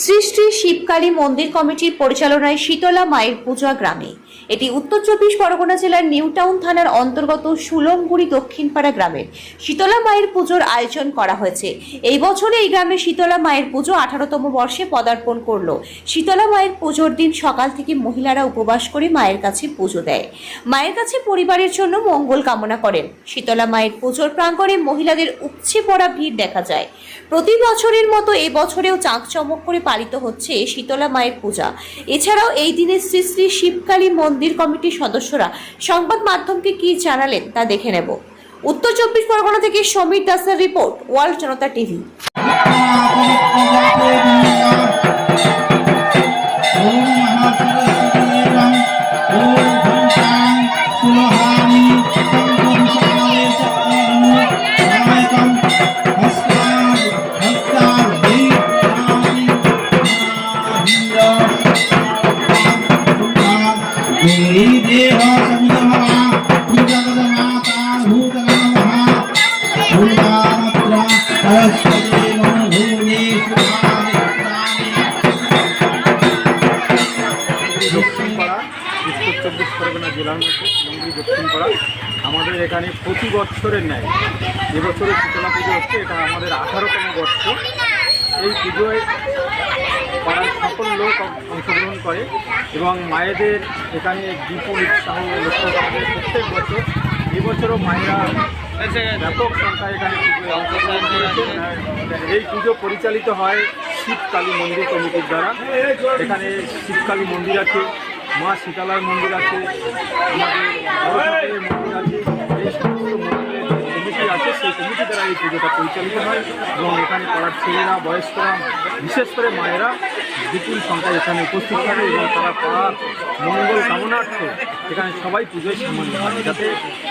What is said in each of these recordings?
শ্রী শ্রী শিবকালী মন্দির কমিটির পরিচালনায় শীতলা মায়ের পূজা গ্রামে এটি উত্তর চব্বিশ পরগনা জেলার নিউটাউন থানার অন্তর্গত সুলমগুড়ি দক্ষিণপাড়া গ্রামের শীতলা মায়ের পুজোর আয়োজন করা হয়েছে। এই বছরে এই গ্রামে শীতলা মায়ের পুজো আঠারোতম বর্ষে পদার্পণ করল। শীতলা মায়ের পুজোর দিন সকাল থেকে মহিলারা উপবাস করে মায়ের কাছে পুজো দেয়। মায়ের কাছে পরিবারের জন্য মঙ্গল কামনা করেন। শীতলা মায়ের পুজোর প্রাঙ্গণে মহিলাদের উপচে পড়া ভিড় দেখা যায়। প্রতি বছরের মতো এ বছরেও চাঁকচমক করে পালিত হচ্ছে শীতলা মায়ের পূজা। এছাড়াও এই দিনে শ্রী শ্রী শিবকালী মন্দির কমিটির সদস্যরা সংবাদ মাধ্যমকে কি জানালেন তা দেখে নেব। উত্তর চব্বিশ পরগনা থেকে সমীর দাসের রিপোর্ট, ওয়ার্ল্ড জনতা টিভি। देह চব্বিশ পরগনা জেলার দক্ষিণপাড়া আমাদের এখানে প্রতি বছরের ন্যায় এবছরের শীতলা পুজো হচ্ছে এটা আমাদের আঠারোতম বর্ষ এই পুজোয় পাড়ার সকল লোক অংশগ্রহণ করে এবং মায়েদের এখানে বিপুল উৎসাহ লক্ষ্য করা যায়। প্রত্যেক বছর এবছরও মায়েরা ব্যাপক সংখ্যায় এখানে অংশগ্রহণ করেছে এই পুজো পরিচালিত হয় শিবকালী মন্দির কমিটির দ্বারা। এখানে শিবকালী মন্দির আছে, মা শীতলার মন্দির আছে পুজোটা পরিচালিত হয় এবং এখানে পাড়ার ছেলেরা, বয়স্করা, বিশেষ করে মায়েরা বিপুল সংখ্যায় এখানে উপস্থিত থাকে এবং তারা পাড়ার মঙ্গল কামনার্থে এখানে সবাই পুজোয় সামান্য হয়, যাতে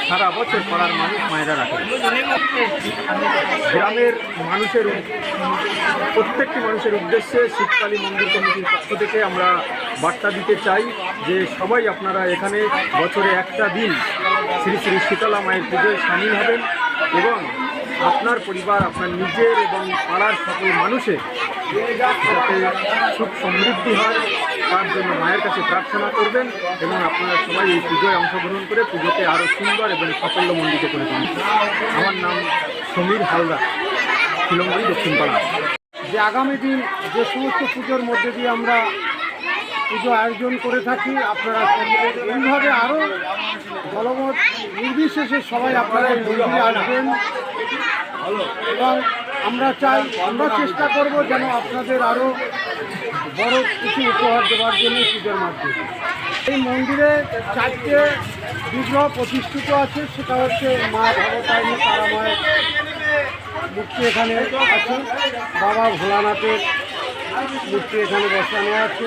সারা বছর পাড়ার মানুষ মায়েরা রাখে। গ্রামের মানুষের প্রত্যেকটি মানুষের উদ্দেশ্যে শীতকালী মন্দির কমিটির পক্ষ থেকে আমরা বার্তা দিতে চাই যে সবাই আপনারা এখানে বছরে একটা দিন শ্রী শ্রী শীতলা মায়ের পুজোয় সামিল হবেন এবং আপনার পরিবার, আপনার নিজের এবং পাড়ার সকল মানুষের যাতে সুখ সমৃদ্ধি হয়, তার জন্য মায়ের কাছে প্রার্থনা করবেন এবং আপনারা সবাই এই পুজোয় অংশগ্রহণ করে পুজোতে আরও সুন্দর এবং সাফল্যমণ্ডিত করে তুলুন। আমার নাম সমীর হালদার শিলংগুড়ি দক্ষিণপাড়া। যে আগামী দিন যে সমস্ত পুজোর মধ্যে দিয়ে আমরা পুজো আয়োজন করে থাকি। আপনারা এইভাবে আরও জলমত নির্বিশেষে সবাই আপনারা মন্দিরে আসবেন। এবং আমরা চাই, আমরা চেষ্টা করব যেন আপনাদের আরও বড় কিছু উপহার দেওয়ার জন্য পুজোর মাধ্যমে। এই মন্দিরে চারটে বিগ্রহ প্রতিষ্ঠিত আছে। সেটা হচ্ছে মা ভবতারিণী তারামায়ের মূর্তি এখানে আছে। বাবা ভোলানাথের মূর্তি এখানে বসানো আছে।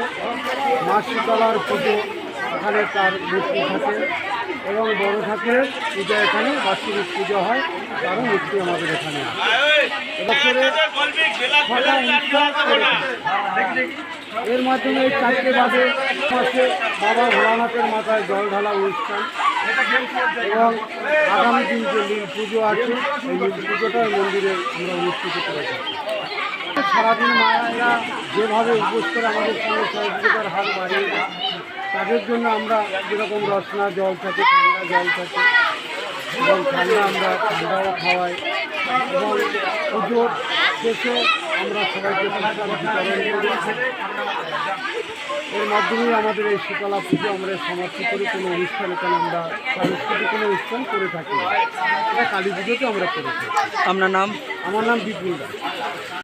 মা শীতলার পুজো এখানে তার মূর্তি থাকে এবং বড় ঠাকুরের পূজা এখানে বাৎসরিক পুজো হয়, তারও মূর্তি আমাদের এখানে। এর মাধ্যমে চারটে বাদে মাসে বাবা ভোলানাথের মাথায় জল ঢালা অনুষ্ঠান এবং আগামী দিন যে পুজো আছে, এই পুজোটা মন্দিরে আমরা অনুষ্ঠিত করে থাকি সারাদিন মায়েরা যেভাবে উপোস করে আমাদের সঙ্গে সহযোগিতার হাত বাড়িয়ে দেয়, তাদের জন্য আমরা যেরকম রসনা জল থাকে ঠান্ডা জল থাকে এবং ঠান্ডা আমরা ঠান্ডাও খাওয়াই এবং পুজোর শেষে আমরা সবাইকে এর মাধ্যমে আমাদের এই শীতলা পুজো আমরা সমাপ্ত করে কোনো অনুষ্ঠান এখানে আমরা সাংস্কৃতিক কোনো অনুষ্ঠান করে থাকি এটা কালী পুজোতে আমরা করে থাকি। আপনার নাম? আমার নাম বিপুল দাস।